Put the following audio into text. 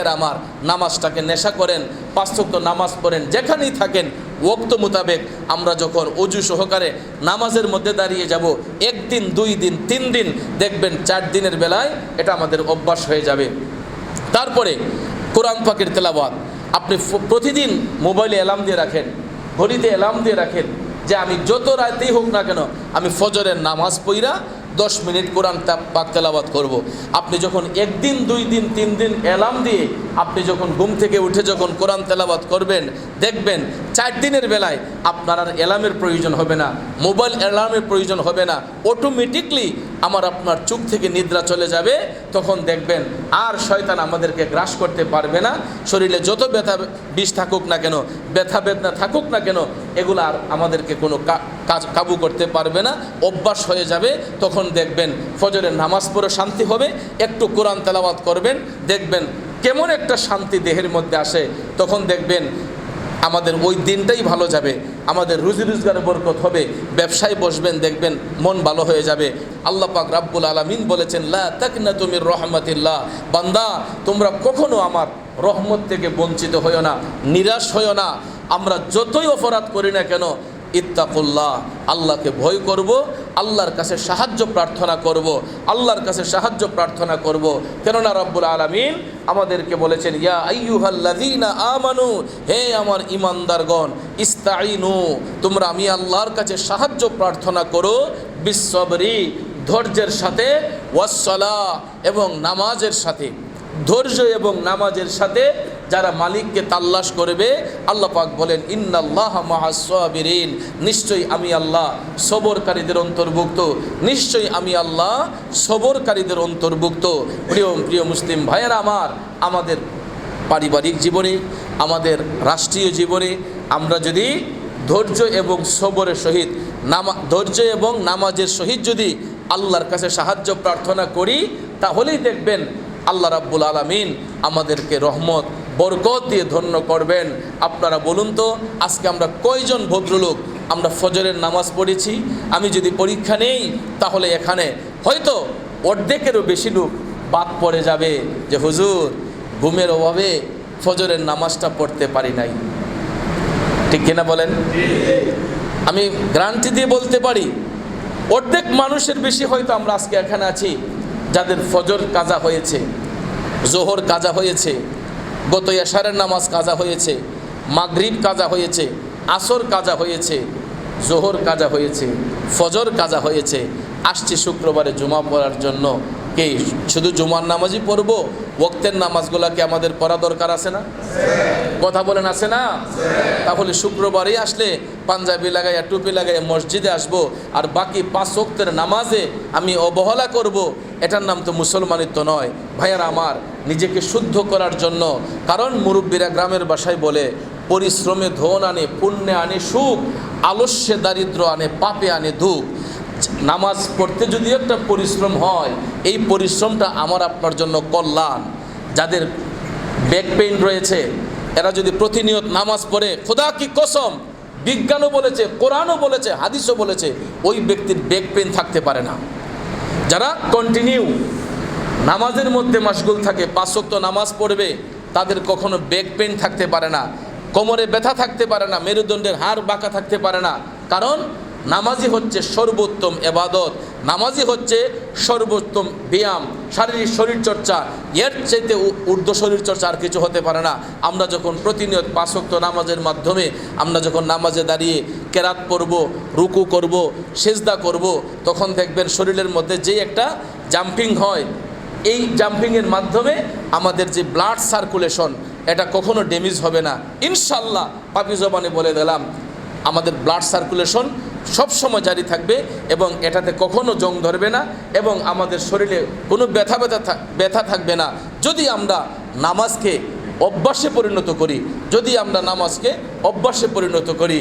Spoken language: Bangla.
এর আমার নামাজটাকে নেশা করেন পাঁচক্ত নামাজ পড়েন, যেখানেই থাকেন ওক্ত মোতাবেক আমরা যখন অজু সহকারে নামাজের মধ্যে দাঁড়িয়ে যাব, একদিন, দুই দিন, তিন দিন, দেখবেন চার দিনের বেলায় এটা আমাদের অভ্যাস হয়ে যাবে। তারপরে কোরআন পাকের তেলাবাদ আপনি প্রতিদিন মোবাইলে অ্যালার্ম দিয়ে রাখেন, ঘড়িতে অ্যালার্ম দিয়ে রাখেন যে আমি যত রাতেই হোক না কেন, আমি ফজরের নামাজ পইরা দশ মিনিট কোরআন পাক তেলাবাদ করব। আপনি যখন একদিন, দুই দিন, তিন দিন অ্যালার্ম দিয়ে আপনি যখন ঘুম থেকে উঠে যখন কোরআন তেলাবাদ করবেন, দেখবেন চার দিনের বেলায় আপনার আর অ্যালার্মের প্রয়োজন হবে না, মোবাইল অ্যালার্মের প্রয়োজন হবে না অটোমেটিকলি আমার আপনার চুপ থেকে নিদ্রা চলে যাবে, তখন দেখবেন আর শয়তান আমাদেরকে গ্রাস করতে পারবে না। শরীরে যত ব্যথা বিষ থাকুক না কেন, ব্যথা বেদনা থাকুক না কেন, এগুলো আর আমাদেরকে কোনো কাজ, কাবু করতে পারবে না, অভ্যাস হয়ে যাবে, তখন দেখবেন ফজরের নামাজ পড়ে শান্তি হবে, একটু কোরআন তেলাওয়াত করবেন, দেখবেন কেমন একটা শান্তি দেহের মধ্যে আসে, তখন দেখবেন আমাদের ওই দিনটাই ভালো যাবে, আমাদের রুজি রোজগারে বরকত হবে, ব্যবসায় বসবেন, দেখবেন মন ভালো হয়ে যাবে। আল্লাহ পাক রাব্বুল আলামিন বলেছেন, লা তাকনা তুমি রহমাতিল্লাহ। বান্দা, তোমরা কখনো আমার রহমত থেকে বঞ্চিত হইও না, নিরাশ হইও না। আমরা যতই অপরাধ করি না কেন, ইত্তাকুল্লাহ। আল্লাহকে ভয় করব, আল্লাহর কাছে সাহায্য প্রার্থনা করব, আল্লাহর কাছে সাহায্য প্রার্থনা করব। কেননা রব্বুল আলামিন আমাদেরকে বলেছেন, ইয়া আইয়ুহাল্লাযীনা আমানু, হে আমার ইমানদারগণ ইস্তাইনু তোমরা আমি আল্লাহর কাছে সাহায্য প্রার্থনা করো বিশ্ববরি ধৈর্যের সাথে ওয়াসসালা এবং নামাজের সাথে। ধৈর্য এবং নামাজের সাথে যারা মালিককে তাল্লাশ করবে, আল্লাহ পাক বলেন, ইন্নাল্লাহ মাহাসবিরিন নিশ্চয়ই আমি আল্লাহ সবরকারীদের অন্তর্ভুক্ত। নিশ্চয়ই আমি আল্লাহ সবরকারীদের অন্তর্ভুক্ত। প্রিয় প্রিয় মুসলিম ভাইয়েরা আমার, আমাদের পারিবারিক জীবনে, আমাদের রাষ্ট্রীয় জীবনে আমরা যদি ধৈর্য এবং সবরের সহিত নামা, ধৈর্য এবং নামাজের সহিত যদি আল্লাহর কাছে সাহায্য প্রার্থনা করি, তাহলেই দেখবেন আল্লাহ রাব্বুল আলামিন আমাদেরকে রহমত, বরকত দিয়ে ধন্য করবেন। আপনারা বলুন তো, আজকে আমরা কয়জন ভদ্রলোক? আমরা ফজরের নামাজ পড়েছি, আমি যদি পরীক্ষা নেই, তাহলে এখানে হয়তো অর্ধেকেরও বেশি লোক বাদ পড়ে যাবে যে, হুজুর, ঘুমের অভাবে ফজরের নামাজটা পড়তে পারি নাই। ঠিক কিনা বলেন? আমি গ্রান্টি দিয়ে বলতে পারি, অর্ধেক মানুষের বেশি হয়তো আমরা আজকে এখানে আছি। যাদের ফজর কাজা হয়েছে, জোহর কাজা হয়েছে, গত এশারের নামাজ কাজা হয়েছে, মাগরিব কাজা হয়েছে, আসর কাজা হয়েছে, জোহর কাজা হয়েছে, ফজর কাজা হয়েছে, আসছে শুক্রবারে জুমা পড়ার জন্য কে, শুধু জুমার নামাজই পড়ব? ওক্তের নামাজগুলাকে আমাদের পড়া দরকার আছে না? কথা বলেন, আছে না? তাহলে শুক্রবারই আসলে পাঞ্জাবি লাগাইয়া, টুপি লাগাইয়া মসজিদে আসব আর বাকি পাঁচ ওক্তের নামাজে আমি অবহেলা করব। এটার নাম তো মুসলমানিত্ব নয়। ভাইয়ার আমার, নিজেকে শুদ্ধ করার জন্য। কারণ মুরব্বীরা গ্রামের বাসায় বলে, পরিশ্রমে ধন আনে, পুণ্যে আনে সুখ, আলস্যে দারিদ্র আনে, পাপে আনে দুঃখ। নামাজ পড়তে যদি একটা পরিশ্রম হয়, এই পরিশ্রমটা আমার আপনার জন্য কল্যাণ। যাদের ব্যাক পেইন রয়েছে, এরা যদি প্রতিনিয়ত নামাজ পড়ে, খোদা কি কসম, বিজ্ঞানও বলেছে, কোরআনও বলেছে, হাদিসও বলেছে, ওই ব্যক্তির ব্যাক পেইন থাকতে পারে না। যারা কন্টিনিউ নামাজের মধ্যে মাসগুল থাকে পাঁচক্ত নামাজ পড়বে, তাদের কখনো ব্যাক পেইন থাকতে পারে না। কোমরে ব্যথা থাকতে পারে না, মেরুদণ্ডের হাড় বাঁকা থাকতে পারে না। কারণ নামাজি হচ্ছে সর্বোত্তম এবাদত, নামাজি হচ্ছে সর্বোত্তম ব্যায়াম, শারীরিক শরীরচর্চা। এর চাইতে ঊর্ধ্ব শরীরচর্চা আর কিছু হতে পারে না। আমরা যখন প্রতিনিয়ত পাঁচক্ত নামাজের মাধ্যমে আমরা যখন নামাজে দাঁড়িয়ে কেরাত পড়ব, রুকু করব, সেজদা করব, তখন দেখবেন শরীরের মধ্যে যে একটা জাম্পিং হয়, এই জাম্পিংয়ের মাধ্যমে আমাদের যে ব্লাড সার্কুলেশন, এটা কখনো ড্যামেজ হবে না। ইনশাল্লাহ পাপি জবানে বলে দিলাম, আমাদের ব্লাড সার্কুলেশন সবসময় জারি থাকবে এবং এটাতে কখনো জং ধরবে না এবং আমাদের শরীরে কোনো ব্যথা ব্যথা ব্যথা থাকবে না। যদি আমরা নামাজকে অভ্যাসে পরিণত করি, যদি আমরা নামাজকে অভ্যাসে পরিণত করি